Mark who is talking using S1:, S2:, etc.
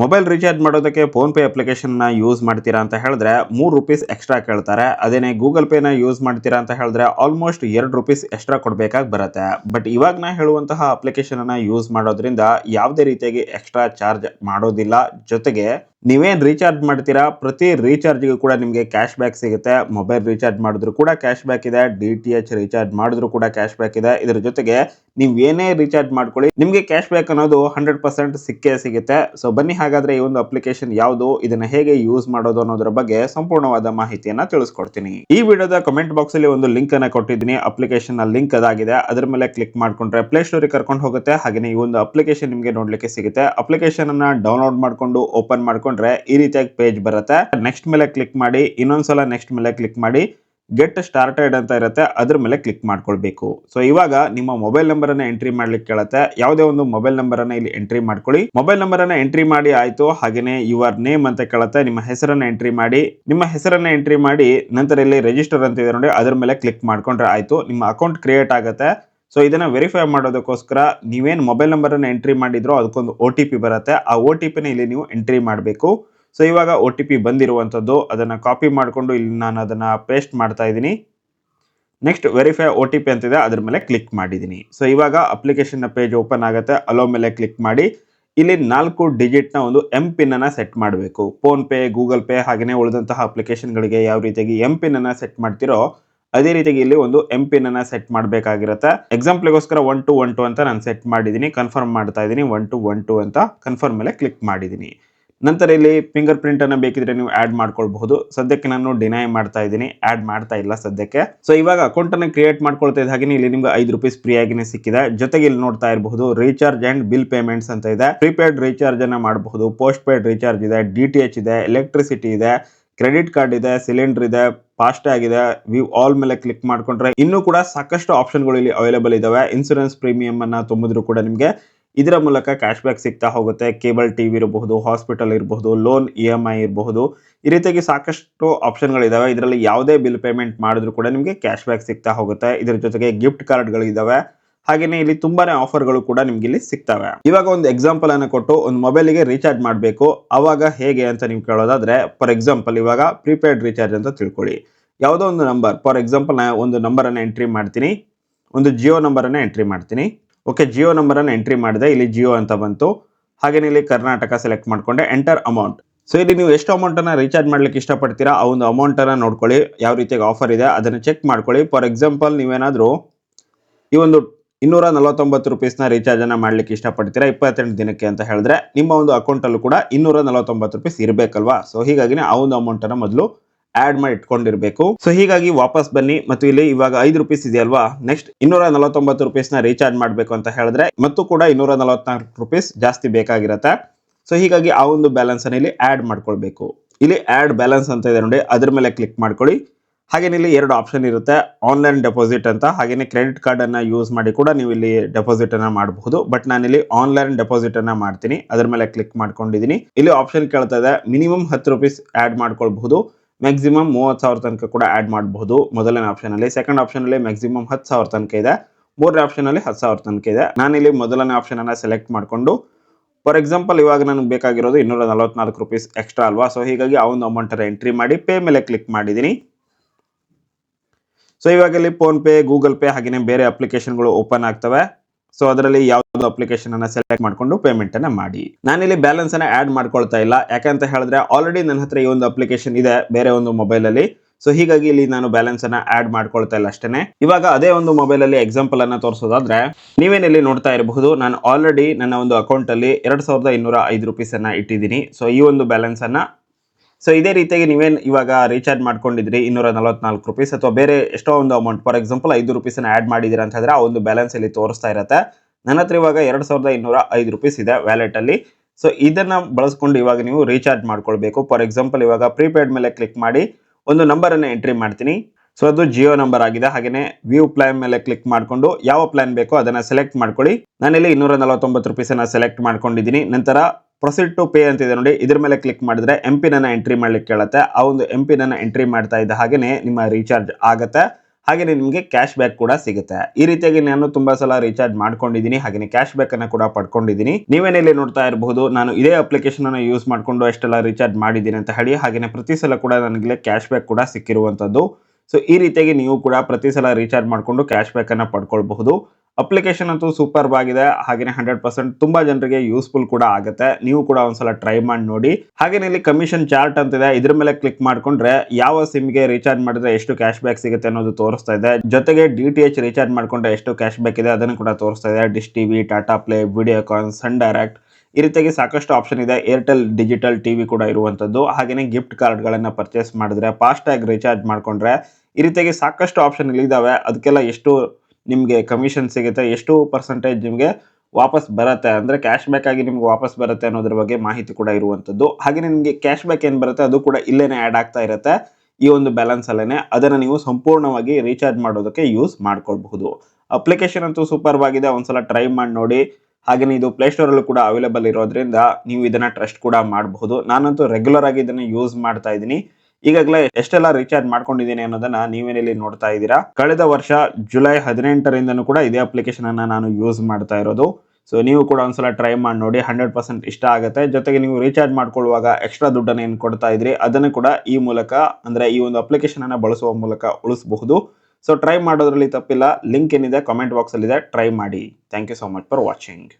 S1: Mobile recharge ಮಾಡೋದಕ್ಕೆ PhonePe ಅಪ್ಲಿಕೇಶನ್ನ use ಮಾಡ್ತೀರಾ ಅಂತ ಹೇಳಿದ್ರೆ ಮೂರು ರುಪೀಸ್ ಎಕ್ಸ್ಟ್ರಾ ಕೇಳ್ತಾರೆ. ಅದೇನೇ ಗೂಗಲ್ ಪೇನ ಯೂಸ್ ಮಾಡ್ತೀರಾ ಅಂತ ಹೇಳಿದ್ರೆ ಆಲ್ಮೋಸ್ಟ್ ಎರಡು ರುಪೀಸ್ ಎಕ್ಸ್ಟ್ರಾ ಕೊಡಬೇಕಾಗಿ ಬರುತ್ತೆ. ಬಟ್ ಇವಾಗ ನಾ ಹೇಳುವಂತಹ ಅಪ್ಲಿಕೇಶನ್ ಅನ್ನ ಯೂಸ್ ಮಾಡೋದ್ರಿಂದ ಯಾವುದೇ ರೀತಿಯಾಗಿ ಎಕ್ಸ್ಟ್ರಾ ಚಾರ್ಜ್ ಮಾಡೋದಿಲ್ಲ. ಜೊತೆಗೆ ನೀವೇನ್ ರೀಚಾರ್ಜ್ ಮಾಡ್ತೀರಾ? ಪ್ರತಿ ರೀಚಾರ್ಜ್ಗೂ ಕೂಡ ನಿಮಗೆ ಕ್ಯಾಶ್ ಬ್ಯಾಕ್ ಸಿಗುತ್ತೆ. ಮೊಬೈಲ್ ರೀಚಾರ್ಜ್ ಮಾಡಿದ್ರು ಕೂಡ ಕ್ಯಾಶ್ ಬ್ಯಾಕ್ ಇದೆ. ಡಿ ಟಿ ಎಚ್ ರೀಚಾರ್ಜ್ ಮಾಡಿದ್ರು ಕೂಡ ಕ್ಯಾಶ್ ಬ್ಯಾಕ್ ಇದೆ. ಇದರ ಜೊತೆಗೆ ನೀವು ಏನೇ ರೀಚಾರ್ಜ್ ಮಾಡ್ಕೊಳ್ಳಿ, ನಿಮಗೆ ಕ್ಯಾಶ್ ಬ್ಯಾಕ್ ಅನ್ನೋದು ಹಂಡ್ರೆಡ್ ಪರ್ಸೆಂಟ್ ಸಿಕ್ಕೇ ಸಿಗುತ್ತೆ. ಸೊ ಬನ್ನಿ ಹಾಗಾದ್ರೆ ಈ ಒಂದು ಅಪ್ಲಿಕೇಶನ್ ಯಾವುದು, ಇದನ್ನ ಹೇಗೆ ಯೂಸ್ ಮಾಡೋದು ಅನ್ನೋದ್ರ ಬಗ್ಗೆ ಸಂಪೂರ್ಣವಾದ ಮಾಹಿತಿಯನ್ನ ತಿಳಿಸ್ಕೊಡ್ತೀನಿ. ಈ ವಿಡಿಯೋದ ಕಮೆಂಟ್ ಬಾಕ್ಸ್ ಅಲ್ಲಿ ಒಂದು ಲಿಂಕ್ ಅನ್ನ ಕೊಟ್ಟಿದ್ದೀನಿ. ಅಪ್ಲಿಕೇಶನ್ ಲಿಂಕ್ ಅದಾಗಿದೆ. ಅದರ ಮೇಲೆ ಕ್ಲಿಕ್ ಮಾಡ್ಕೊಂಡ್ರೆ ಪ್ಲೇ ಸ್ಟೋರಿಗೆ ಕರ್ಕೊಂಡು ಹೋಗುತ್ತೆ. ಹಾಗೆಯೇ ಈ ಒಂದು ಅಪ್ಲಿಕೇಶನ್ ನಿಮಗೆ ನೋಡಲಿಕ್ಕೆ ಸಿಗುತ್ತೆ. ಅಪ್ಲಿಕೇಶನ್ ಅನ್ನ ಡೌನ್ಲೋಡ್ ಮಾಡ್ಕೊಂಡು ಓಪನ್ ಮಾಡ್ಕೊಂಡ್ರೆ ಈ ರೀತಿಯಾಗಿ ಪೇಜ್ ಬರುತ್ತೆ. ನೆಕ್ಸ್ಟ್ ಮೇಲೆ ಕ್ಲಿಕ್ ಮಾಡಿ, ಇನ್ನೊಂದ್ಸಲ ನೆಕ್ಸ್ಟ್ ಮೇಲೆ ಕ್ಲಿಕ್ ಮಾಡಿ ಗೆಟ್ ಸ್ಟಾರ್ಟೆಡ್ ಅಂತ ಇರುತ್ತೆ. ಅದ್ರ ಮೇಲೆ ಕ್ಲಿಕ್ ಮಾಡ್ಕೊಳ್ಬೇಕು. ಸೊ ಇವಾಗ ನಿಮ್ಮ ಮೊಬೈಲ್ ನಂಬರ್ ಅನ್ನ ಎಂಟ್ರಿ ಮಾಡ್ಲಿಕ್ಕೆ ಕೇಳುತ್ತೆ. ಯಾವುದೇ ಒಂದು ಮೊಬೈಲ್ ನಂಬರ್ ಅನ್ನ ಇಲ್ಲಿ ಎಂಟ್ರಿ ಮಾಡ್ಕೊಳ್ಳಿ. ಮೊಬೈಲ್ ನಂಬರ್ ಅನ್ನ ಎಂಟ್ರಿ ಮಾಡಿ ಆಯ್ತು. ಹಾಗೇನೆ ಯುವರ್ ನೇಮ್ ಅಂತ ಕೇಳುತ್ತೆ. ನಿಮ್ಮ ಹೆಸರನ್ನ ಎಂಟ್ರಿ ಮಾಡಿ. ನಿಮ್ಮ ಹೆಸರನ್ನ ಎಂಟ್ರಿ ಮಾಡಿ, ನಂತರ ಇಲ್ಲಿ ರಿಜಿಸ್ಟರ್ ಅಂತ ಇದೆ ನೋಡಿ, ಅದ್ರ ಮೇಲೆ ಕ್ಲಿಕ್ ಮಾಡ್ಕೊಂಡ್ರೆ ಆಯ್ತು. ನಿಮ್ಮ ಅಕೌಂಟ್ ಕ್ರಿಯೇಟ್ ಆಗುತ್ತೆ. ಸೊ ಇದನ್ನ ವೆರಿಫೈ ಮಾಡೋದಕ್ಕೋಸ್ಕರ ನೀವೇನು ಮೊಬೈಲ್ ನಂಬರ್ ಅನ್ನ ಎಂಟ್ರಿ ಮಾಡಿದ್ರೋ ಅದಕ್ಕೊಂದು ಒ ಟಿ ಪಿ ಬರುತ್ತೆ. ಆ ಒ ಟಿ ಪಿನ ಇಲ್ಲಿ ನೀವು ಎಂಟ್ರಿ ಮಾಡಬೇಕು. ಸೊ ಇವಾಗ ಒ ಟಿ ಪಿ ಬಂದಿರುವಂಥದ್ದು, ಅದನ್ನು ಕಾಪಿ ಮಾಡಿಕೊಂಡು ಇಲ್ಲಿ ನಾನು ಅದನ್ನು ಪೇಸ್ಟ್ ಮಾಡ್ತಾ ಇದ್ದೀನಿ. Next verify O T P ಅಂತಿದೆ, ಅದ್ರ ಮೇಲೆ ಕ್ಲಿಕ್ ಮಾಡಿದ್ದೀನಿ. ಸೊ ಇವಾಗ ಅಪ್ಲಿಕೇಶನ್ನ ಪೇಜ್ ಓಪನ್ ಆಗುತ್ತೆ ಅಲೋ ಮೇಲೆ ಕ್ಲಿಕ್ ಮಾಡಿ. ಇಲ್ಲಿ ನಾಲ್ಕು ಡಿಜಿಟ್ನ ಒಂದು ಎಂ ಪಿನ್ನನ್ನು ಸೆಟ್ ಮಾಡಬೇಕು. ಫೋನ್ ಪೇ ಗೂಗಲ್ ಪೇ ಹಾಗೆಯೇ ಉಳಿದಂತಹ ಅಪ್ಲಿಕೇಶನ್ಗಳಿಗೆ ಯಾವ ರೀತಿಯಾಗಿ ಎಂ ಪಿನ್ನನ್ನು ಸೆಟ್ ಮಾಡ್ತಿರೋ ಅದೇ ರೀತಿಯಾಗಿ ಇಲ್ಲಿ ಒಂದು ಎಂ ಪಿನ್ ಅನ್ನ ಸೆಟ್ ಮಾಡಬೇಕಾಗಿರುತ್ತೆ. ಎಕ್ಸಾಂಪಲ್ಗೋಸ್ಕರ ಒನ್ ಟು ಒನ್ ಟು ಅಂತ ನಾನು ಸೆಟ್ ಮಾಡಿದ್ದೀನಿ ಕನ್ಫರ್ಮ್ ಮಾಡ್ತಾ ಇದ್ದೀನಿ ಒನ್ ಟು ಒನ್ ಟು ಅಂತ ಕನ್ಫರ್ಮ್ ಮೇಲೆ ಕ್ಲಿಕ್ ಮಾಡಿದ್ದೀನಿ ನಂತರ ಇಲ್ಲಿ ಫಿಂಗರ್ ಪ್ರಿಂಟ್ ಅನ್ನ ಬೇಕಿದ್ರೆ ನೀವು ಆಡ್ ಮಾಡ್ಕೊಳ್ಬಹುದು. ಸದ್ಯಕ್ಕೆ ನಾನು ಡಿನೈ ಮಾಡ್ತಾ ಇದ್ದೀನಿ ಆಡ್ ಮಾಡ್ತಾ ಇಲ್ಲ ಸದ್ಯಕ್ಕೆ. ಸೊ ಇವಾಗ ಅಕೌಂಟ್ ಅನ್ನ ಕ್ರಿಯೇಟ್ ಮಾಡ್ಕೊಳ್ತಾ ಇಲ್ಲಿ ನಿಮ್ಗೆ ಐದು ರುಪೀಸ್ ಫ್ರೀ ಆಗಿನೇ ಸಿಕ್ಕಿದೆ. ಜೊತೆಗೆ ಇಲ್ಲಿ ನೋಡ್ತಾ ಇರಬಹುದು ರೀಚಾರ್ಜ್ ಅಂಡ್ ಬಿಲ್ ಪೇಮೆಂಟ್ಸ್ ಅಂತ ಇದೆ. ಪ್ರಿಪೇಡ್ ರೀಚಾರ್ಜ್ ಅನ್ನ ಮಾಡಬಹುದು ಪೋಸ್ಟ್ ಪೇಡ್ ರೀಚಾರ್ಜ್ ಇದೆ ಡಿ ಇದೆ ಎಲೆಕ್ಟ್ರಿಸಿಟಿ ಇದೆ ಕ್ರೆಡಿಟ್ ಕಾರ್ಡ್ ಇದೆ ಸಿಲಿಂಡರ್ ಇದೆ ಫಾಸ್ಟ್ ಆಗಿದೆ. ವ್ಯೂ ಆಲ್ ಮೇಲೆ ಕ್ಲಿಕ್ ಮಾಡ್ಕೊಂಡ್ರೆ ಇನ್ನೂ ಕೂಡ ಸಾಕಷ್ಟು ಆಪ್ಷನ್ಗಳು ಇಲ್ಲಿ ಅವೈಲೇಬಲ್ ಇದಾವೆ. ಇನ್ಸೂರೆನ್ಸ್ ಪ್ರೀಮಿಯಂ ಅನ್ನ ತುಂಬಿದ್ರು ಕೂಡ ನಿಮಗೆ ಇದರ ಮೂಲಕ ಕ್ಯಾಶ್ ಬ್ಯಾಕ್ ಸಿಗ್ತಾ ಹೋಗುತ್ತೆ. ಕೇಬಲ್ ಟಿವಿ ಇರಬಹುದು ಹಾಸ್ಪಿಟಲ್ ಇರಬಹುದು ಲೋನ್ ಇ ಎಂ ಐ ಇರಬಹುದು. ಈ ರೀತಿಯಾಗಿ ಸಾಕಷ್ಟು ಆಪ್ಷನ್ಗಳಿದಾವೆ ಇದರಲ್ಲಿ ಯಾವುದೇ ಬಿಲ್ ಪೇಮೆಂಟ್ ಮಾಡಿದ್ರು ಕೂಡ ನಿಮಗೆ ಕ್ಯಾಶ್ ಬ್ಯಾಕ್ ಸಿಗ್ತಾ ಹೋಗುತ್ತೆ. ಇದರ ಜೊತೆಗೆ ಗಿಫ್ಟ್ ಕಾರ್ಡ್ಗಳು ಹಾಗೇನೆ ಇಲ್ಲಿ ತುಂಬಾನೇ ಆಫರ್ಗಳು ಕೂಡ ನಿಮ್ಗೆ ಇಲ್ಲಿ ಸಿಗ್ತವೆ. ಇವಾಗ ಒಂದು ಎಕ್ಸಾಂಪಲ್ ಅನ್ನು ಕೊಟ್ಟು ಒಂದು ಮೊಬೈಲಿಗೆ ರೀಚಾರ್ಜ್ ಮಾಡಬೇಕು. ಅವಾಗ ಹೇಗೆ ಅಂತ ನೀವು ಕೇಳೋದಾದ್ರೆ ಫಾರ್ ಎಕ್ಸಾಂಪಲ್ ಇವಾಗ ಪ್ರಿಪೇಯ್ಡ್ ರೀಚಾರ್ಜ್ ಅಂತ ತಿಳ್ಕೊಳ್ಳಿ. ಯಾವುದೋ ಒಂದು ನಂಬರ್ ಫಾರ್ ಎಕ್ಸಾಂಪಲ್ ನಾ ಒಂದು ನಂಬರ್ ಅನ್ನು ಎಂಟ್ರಿ ಮಾಡ್ತೀನಿ. ಒಂದು ಜಿಯೋ ನಂಬರ್ ಅನ್ನು ಎಂಟ್ರಿ ಮಾಡ್ತೀನಿ. ಓಕೆ ಜಿಯೋ ನಂಬರ್ ಅನ್ನು ಎಂಟ್ರಿ ಮಾಡಿದೆ, ಇಲ್ಲಿ ಜಿಯೋ ಅಂತ ಬಂತು. ಹಾಗೇನೆ ಇಲ್ಲಿ ಕರ್ನಾಟಕ ಸೆಲೆಕ್ಟ್ ಮಾಡ್ಕೊಂಡೆ ಎಂಟರ್ ಅಮೌಂಟ್ ಸೊ ಇಲ್ಲಿ ನೀವು ಎಷ್ಟು ಅಮೌಂಟ್ ಅನ್ನ ರೀಚಾರ್ಜ್ ಮಾಡ್ಲಿಕ್ಕೆ ಇಷ್ಟಪಡ್ತೀರಾ, ಆ ಒಂದು ಅಮೌಂಟ್ ಅನ್ನ ನೋಡ್ಕೊಳ್ಳಿ, ಯಾವ ರೀತಿಯಾಗಿ ಆಫರ್ ಇದೆ, ಅದನ್ನ ಚೆಕ್ ಮಾಡ್ಕೊಳ್ಳಿ. ಫಾರ್ ಎಕ್ಸಾಂಪಲ್ ನೀವೇನಾದ್ರೂ ಈ ಒಂದು ಇನ್ನೂರ ನಲವತ್ತೊಂಬತ್ತು ರುಪೀಸ್ನ ಅನ್ನ ಮಾಡ್ಲಿಕ್ಕೆ ಇಷ್ಟಪಡ್ತೀರಾ? ಇಪ್ಪತ್ತೆಂಟು ದಿನಕ್ಕೆ ಅಂತ ಹೇಳಿದ್ರೆ ನಿಮ್ಮ ಒಂದು ಅಕೌಂಟ್ ಅಲ್ಲೂ ಕೂಡ ಇನ್ನೂರ ನಲವತ್ತೊಂಬತ್ತು ರುಪೀಸ್ ಇರಬೇಕಲ್ವಾ? ಸೊ ಹೀಗಾಗಿ ಆ ಒಂದು ಅಮೌಂಟ್ ಅನ್ನ ಮೊದಲು ಆಡ್ ಮಾಡಿ ಇಟ್ಕೊಂಡಿರ್ಬೇಕು. ಸೊ ಹೀಗಾಗಿ ವಾಪಸ್ ಬನ್ನಿ. ಮತ್ತು ಇಲ್ಲಿ ಇವಾಗ ಐದು ರುಪೀಸ್ ಇದೆಯಲ್ವಾ? ನೆಕ್ಸ್ಟ್ ಇನ್ನೂರ ನಲವತ್ತೊಂಬತ್ತು ರುಪೀಸ್ನ ರೀಚಾರ್ಜ್ ಮಾಡಬೇಕು ಅಂತ ಹೇಳಿದ್ರೆ ಮತ್ತು ಕೂಡ ಇನ್ನೂರ ನಲವತ್ನಾಲ್ಕು ರುಪೀಸ್ ಜಾಸ್ತಿ ಬೇಕಾಗಿರತ್ತೆ. ಸೊ ಹೀಗಾಗಿ ಆ ಒಂದು ಬ್ಯಾಲೆನ್ಸ್ ಅನ್ನ ಇಲ್ಲಿ ಆಡ್ ಮಾಡ್ಕೊಳ್ಬೇಕು. ಇಲ್ಲಿ ಆಡ್ ಬ್ಯಾಲೆನ್ಸ್ ಅಂತ ಇದೆ ನೋಡಿ. ಅದ್ರ ಮೇಲೆ ಕ್ಲಿಕ್ ಮಾಡ್ಕೊಳ್ಳಿ. ಹಾಗೇನೆ ಇಲ್ಲಿ ಎರಡು ಆಪ್ಷನ್ ಇರುತ್ತೆ ಆನ್ಲೈನ್ ಡೆಪಾಸಿಟ್ ಅಂತ. ಹಾಗೇನೆ ಕ್ರೆಡಿಟ್ ಕಾರ್ಡ್ ಅನ್ನ ಯೂಸ್ ಮಾಡಿ ಕೂಡ ನೀವು ಇಲ್ಲಿ ಡೆಪಾಸಿಟ್ ಅನ್ನ ಮಾಡಬಹುದು. ಬಟ್ ನಾನಿಲ್ಲಿ ಆನ್ಲೈನ್ ಡೆಪಾಸಿಟ್ ಅನ್ನ ಮಾಡ್ತೀನಿ. ಅದರ ಮೇಲೆ ಕ್ಲಿಕ್ ಮಾಡ್ಕೊಂಡಿದ್ದೀನಿ ಇಲ್ಲಿ ಆಪ್ಷನ್ ಕೇಳ್ತಾ ಇದೆ ಮಿನಿಮಮ್ ಹತ್ತು ರುಪೀಸ್ ಆಡ್ ಮಾಡ್ಕೊಳ್ಬಹುದು. ಮ್ಯಾಕ್ಸಿಮಮ್ ಮೂವತ್ತು ಸಾವಿರ ತನಕ ಕೂಡ ಆಡ್ ಮಾಡಬಹುದು. ಮೊದಲನೇ ಆಪ್ಷನ್ ಅಲ್ಲಿ. ಸೆಕೆಂಡ್ ಆಪ್ಷನ್ ಅಲ್ಲಿ ಮ್ಯಾಕ್ಸಿಮಮ್ ಹತ್ತು ಸಾವಿರ ತನಕ ಇದೆ. ಮೂರನೇ ಆಪ್ಷನ್ ಅಲ್ಲಿ ಹತ್ತು ಸಾವಿರ ತನಕ ಇದೆ. ನಾನಿಲ್ಲಿ ಮೊದಲನೇ ಆಪ್ಷನ್ ಅನ್ನ ಸೆಲೆಕ್ಟ್ ಮಾಡಿಕೊಂಡು ಫಾರ್ ಎಕ್ಸಾಂಪಲ್ ಇವಾಗ ನನಗೆ ಬೇಕಾಗಿರೋದು ಇನ್ನೂರ ನಲವತ್ನಾಲ್ಕು ರುಪೀಸ್ ಎಕ್ಸ್ಟ್ರಾ ಅಲ್ವಾ? ಸೊ ಹೀಗಾಗಿ ಆ ಒಂದು ಅಮೌಂಟ್ ಎಂಟ್ರಿ ಮಾಡಿ ಪೇ ಮೇಲೆ ಕ್ಲಿಕ್ ಮಾಡಿದ್ದೀನಿ ಸೊ ಇವಾಗ ಇಲ್ಲಿ ಫೋನ್ ಪೇ ಗೂಗಲ್ ಪೇ ಹಾಗೆಯೇ ಬೇರೆ ಅಪ್ಲಿಕೇಶನ್ಗಳು ಓಪನ್ ಆಗ್ತವೆ. ಸೊ ಅದರಲ್ಲಿ ಯಾವ್ದು ಅಪ್ಲಿಕೇಶನ್ ಅನ್ನ ಸೆಲೆಕ್ಟ್ ಮಾಡ್ಕೊಂಡು ಪೇಮೆಂಟ್ ಅನ್ನ ಮಾಡಿ. ನಾನಿಲ್ಲಿ ಬ್ಯಾಲೆನ್ಸ್ ಅನ್ನ ಆಡ್ ಮಾಡ್ಕೊಳ್ತಾ ಇಲ್ಲ. ಯಾಕಂತ ಹೇಳಿದ್ರೆ ಆಲ್ರೆಡಿ ನನ್ನ ಹತ್ರ ಈ ಒಂದು ಅಪ್ಲಿಕೇಶನ್ ಇದೆ, ಬೇರೆ ಒಂದು ಮೊಬೈಲ್ ಅಲ್ಲಿ. ಸೊ ಹೀಗಾಗಿ ಇಲ್ಲಿ ನಾನು ಬ್ಯಾಲೆನ್ಸ್ ಅನ್ನ ಆಡ್ ಮಾಡ್ಕೊಳ್ತಾ ಇಲ್ಲ ಅಷ್ಟೇನೆ. ಇವಾಗ ಅದೇ ಒಂದು ಮೊಬೈಲ್ ಅಲ್ಲಿ ಎಕ್ಸಾಂಪಲ್ ಅನ್ನ ತೋರಿಸೋದಾದ್ರೆ ನೀವೇನಲ್ಲಿ ನೋಡ್ತಾ ಇರಬಹುದು, ನಾನು ಆಲ್ರೆಡಿ ನನ್ನ ಒಂದು ಅಕೌಂಟ್ ಅಲ್ಲಿ ಎರಡ್ ಸಾವಿರದ ಇನ್ನೂರ ಐದು ರುಪೀಸ್ ಅನ್ನ ಇಟ್ಟಿದ್ದೀನಿ. ಸೊ ಈ ಒಂದು ಬ್ಯಾಲೆನ್ಸ್ ಅನ್ನ ಸೊ ಇದೇ ರೀತಿಯಾಗಿ ನೀವೇನು ಇವಾಗ ರೀಚಾರ್ಜ್ ಮಾಡ್ಕೊಂಡಿದ್ರಿ ಇನ್ನೂರ ನಲವತ್ನಾಲ್ಕು ರುಪೀಸ್ ಅಥವಾ ಬೇರೆ ಎಷ್ಟೋ ಒಂದು ಅಮೌಂಟ್ ಫಾರ್ ಎಕ್ಸಾಂಪಲ್ ಐದು ರುಪೀಸನ್ನು ಆ್ಯಡ್ ಮಾಡಿದ್ದೀರಾ ಅಂತ ಹೇಳಿದ್ರೆ ಆ ಒಂದು ಬ್ಯಾಲೆನ್ಸ್ ಇಲ್ಲಿ ತೋರಿಸ್ತಾ ಇರುತ್ತೆ. ನನ್ನ ಹತ್ರ ಇವಾಗ ಎರಡು ಸಾವಿರದ ಇನ್ನೂರ ಐದು ರುಪೀಸ್ ಇದೆ ವ್ಯಾಲೆಟಲ್ಲಿ ಸೊ ಇದನ್ನು ಬಳಸ್ಕೊಂಡು ಇವಾಗ ನೀವು ರೀಚಾರ್ಜ್ ಮಾಡ್ಕೊಳ್ಬೇಕು. ಫಾರ್ ಎಕ್ಸಾಂಪಲ್ ಇವಾಗ ಪ್ರೀಪೇಯ್ಡ್ ಮೇಲೆ ಕ್ಲಿಕ್ ಮಾಡಿ ಒಂದು ನಂಬರನ್ನು ಎಂಟ್ರಿ ಮಾಡ್ತೀನಿ. ಸೊ ಅದು ಜಿಯೋ ನಂಬರ್ ಆಗಿದೆ. ಹಾಗೆಯೇ ವ್ಯೂ ಪ್ಲಾನ್ ಮೇಲೆ ಕ್ಲಿಕ್ ಮಾಡಿಕೊಂಡು ಯಾವ ಪ್ಲಾನ್ ಬೇಕೋ ಅದನ್ನು ಸೆಲೆಕ್ಟ್ ಮಾಡ್ಕೊಳ್ಳಿ. ನಾನಿಲ್ಲಿ ಇನ್ನೂರ ನಲವತ್ತೊಂಬತ್ತು ರುಪೀಸನ್ನು ಸೆಲೆಕ್ಟ್ ಮಾಡ್ಕೊಂಡಿದ್ದೀನಿ. ನಂತರ ಪ್ರೊಸೀಡ್ ಟು ಪೇ ಅಂತಿದೆ ನೋಡಿ. ಇದ್ರ ಮೇಲೆ ಕ್ಲಿಕ್ ಮಾಡಿದ್ರೆ ಎಂ ಪಿನ್ ಅನ್ನ ಎಂಟ್ರಿ ಮಾಡ್ಲಿಕ್ಕೆ ಕೇಳುತ್ತೆ. ಆ ಒಂದು ಎಂ ಪಿನ್ ಅನ್ನ ಎಂಟ್ರಿ ಮಾಡ್ತಾ ಇದ್ದ ಹಾಗೆಯೇ ನಿಮ್ಮ ರೀಚಾರ್ಜ್ ಆಗುತ್ತೆ. ಹಾಗೆಯೇ ನಿಮಗೆ ಕ್ಯಾಶ್ ಬ್ಯಾಕ್ ಕೂಡ ಸಿಗುತ್ತೆ. ಈ ರೀತಿಯಾಗಿ ನಾನು ತುಂಬಾ ಸಲ ರೀಚಾರ್ಜ್ ಮಾಡ್ಕೊಂಡಿದ್ದೀನಿ. ಹಾಗೇನೆ ಕ್ಯಾಶ್ ಬ್ಯಾಕ್ ಅನ್ನ ಕೂಡ ಪಡ್ಕೊಂಡಿದ್ದೀನಿ. ನೀವೇನೇ ಇಲ್ಲಿ ನೋಡ್ತಾ ಇರಬಹುದು, ನಾನು ಇದೇ ಅಪ್ಲಿಕೇಶನ್ ಅನ್ನು ಯೂಸ್ ಮಾಡಿಕೊಂಡು ಎಷ್ಟೆಲ್ಲ ರೀಚಾರ್ಜ್ ಮಾಡಿದ್ದೀನಿ ಅಂತ ಹೇಳಿ ಹಾಗೆಯೇ ಪ್ರತಿ ಸಲ ಕೂಡ ನನಗೆ ಕ್ಯಾಶ್ ಬ್ಯಾಕ್ ಕೂಡ ಸಿಕ್ಕಿರುವಂತದ್ದು. ಸೊ ಈ ರೀತಿಯಾಗಿ ನೀವು ಕೂಡ ಪ್ರತಿ ಸಲ ರೀಚಾರ್ಜ್ ಮಾಡಿಕೊಂಡು ಕ್ಯಾಶ್ ಬ್ಯಾಕ್ ಅನ್ನ ಪಡ್ಕೊಳ್ಬಹುದು. ಅಪ್ಲಿಕೇಶನ್ ಅಂತೂ ಸೂಪರ್ ಆಗಿದೆ. ಹಾಗೇನೆ ಹಂಡ್ರೆಡ್ ಪರ್ಸೆಂಟ್ ತುಂಬಾ ಜನರಿಗೆ ಯೂಸ್ಫುಲ್ ಕೂಡ ಆಗುತ್ತೆ. ನೀವು ಕೂಡ ಒಂದ್ಸಲ ಟ್ರೈ ಮಾಡಿ ನೋಡಿ. ಹಾಗೇನೆ ಇಲ್ಲಿ ಕಮಿಷನ್ ಚಾರ್ಟ್ ಅಂತಿದೆ. ಇದ್ರ ಮೇಲೆ ಕ್ಲಿಕ್ ಮಾಡ್ಕೊಂಡ್ರೆ ಯಾವ ಸಿಮ್ಗೆ ರೀಚಾರ್ಜ್ ಮಾಡಿದ್ರೆ ಎಷ್ಟು ಕ್ಯಾಶ್ ಬ್ಯಾಕ್ ಸಿಗುತ್ತೆ ಅನ್ನೋದು ತೋರಿಸ್ತಾ ಇದೆ. ಜೊತೆಗೆ ಡಿ ಟಿ ಎಚ್ ರೀಚಾರ್ಜ್ ಮಾಡ್ಕೊಂಡ್ರೆ ಎಷ್ಟು ಕ್ಯಾಶ್ ಬ್ಯಾಕ್ ಇದೆ ಅದನ್ನು ಕೂಡ ತೋರಿಸ್ತಾ ಇದೆ. Dish TV Tata Play Videocon Sun Direct ಈ ರೀತಿಯಾಗಿ ಸಾಕಷ್ಟು ಆಪ್ಷನ್ ಇದೆ. ಏರ್ಟೆಲ್ ಡಿಜಿಟಲ್ ಟಿವಿ ಕೂಡ ಇರುವಂತದ್ದು. ಹಾಗೇನೆ ಗಿಫ್ಟ್ ಕಾರ್ಡ್ಗಳನ್ನ ಪರ್ಚೇಸ್ ಮಾಡಿದ್ರೆ ಫಾಸ್ಟ್ ಆಗಿ ರೀಚಾರ್ಜ್ ಮಾಡ್ಕೊಂಡ್ರೆ ಈ ರೀತಿಯಾಗಿ ಸಾಕಷ್ಟು ಆಪ್ಷನ್ ಇದಾವೆ. ಅದಕ್ಕೆಲ್ಲ ಎಷ್ಟು ನಿಮಗೆ ಕಮಿಷನ್ ಸಿಗುತ್ತೆ, ಎಷ್ಟು ಪರ್ಸೆಂಟೇಜ್ ನಿಮಗೆ ವಾಪಸ್ ಬರುತ್ತೆ ಅಂದ್ರೆ ಕ್ಯಾಶ್ ಬ್ಯಾಕ್ ಆಗಿ ನಿಮ್ಗೆ ವಾಪಸ್ ಬರುತ್ತೆ ಅನ್ನೋದ್ರ ಬಗ್ಗೆ ಮಾಹಿತಿ ಕೂಡ ಇರುವಂತದ್ದು. ಹಾಗೆ ನಿಮಗೆ ಕ್ಯಾಶ್ ಬ್ಯಾಕ್ ಏನ್ ಬರುತ್ತೆ, ಅದು ಕೂಡ ಇಲ್ಲೇನೆ ಆಡ್ ಆಗ್ತಾ ಇರುತ್ತೆ ಈ ಒಂದು ಬ್ಯಾಲೆನ್ಸ್ ಅಲ್ಲೇನೆ. ಅದನ್ನ ನೀವು ಸಂಪೂರ್ಣವಾಗಿ ರೀಚಾರ್ಜ್ ಮಾಡೋದಕ್ಕೆ ಯೂಸ್ ಮಾಡ್ಕೊಳ್ಬಹುದು. ಅಪ್ಲಿಕೇಶನ್ ಅಂತೂ ಸೂಪರ್ ಆಗಿದೆ. ಒಂದ್ಸಲ ಟ್ರೈ ಮಾಡಿ ನೋಡಿ. ಹಾಗೆ ಇದು ಪ್ಲೇಸ್ಟೋರಲ್ಲೂ ಕೂಡ ಅವೈಲೇಬಲ್ ಇರೋದ್ರಿಂದ ನೀವು ಇದನ್ನ ಟ್ರಸ್ಟ್ ಕೂಡ ಮಾಡಬಹುದು ನಾನಂತೂ ರೆಗ್ಯುಲರ್ ಆಗಿ ಇದನ್ನ ಯೂಸ್ ಮಾಡ್ತಾ ಇದ್ದೀನಿ. ಈಗಾಗಲೇ ಎಷ್ಟೆಲ್ಲ ರೀಚಾರ್ಜ್ ಮಾಡ್ಕೊಂಡಿದ್ದೀನಿ ಅನ್ನೋದನ್ನ ನೀವೇನಿಲ್ಲಿ ನೋಡ್ತಾ ಇದ್ದೀರಾ? ಕಳೆದ ವರ್ಷ ಜುಲೈ ಹದಿನೆಂಟರಿಂದನೂ ಕೂಡ ಇದೇ ಅಪ್ಲಿಕೇಶನ್ ಅನ್ನ ನಾನು ಯೂಸ್ ಮಾಡ್ತಾ ಇರೋದು. ಸೊ ನೀವು ಕೂಡ ಒಂದ್ಸಲ ಟ್ರೈ ಮಾಡಿ ನೋಡಿ ಹಂಡ್ರೆಡ್ ಪರ್ಸೆಂಟ್ ಇಷ್ಟ ಆಗುತ್ತೆ. ಜೊತೆಗೆ ನೀವು ರೀಚಾರ್ಜ್ ಮಾಡ್ಕೊಳ್ಳುವಾಗ ಎಕ್ಸ್ಟ್ರಾ ದುಡ್ಡನ್ನು ಏನು ಕೊಡ್ತಾ ಇದ್ರಿ, ಅದನ್ನು ಕೂಡ ಈ ಮೂಲಕ, ಅಂದ್ರೆ ಈ ಒಂದು ಅಪ್ಲಿಕೇಶನ್ ಅನ್ನ ಬಳಸುವ ಮೂಲಕ ಉಳಿಸಬಹುದು. ಸೊ ಟ್ರೈ ಮಾಡೋದ್ರಲ್ಲಿ ತಪ್ಪಿಲ್ಲ. ಲಿಂಕ್ ಏನಿದೆ ಕಾಮೆಂಟ್ ಬಾಕ್ಸ್ ಅಲ್ಲಿ ಇದೆ ಟ್ರೈ ಮಾಡಿ. Thank you so much for watching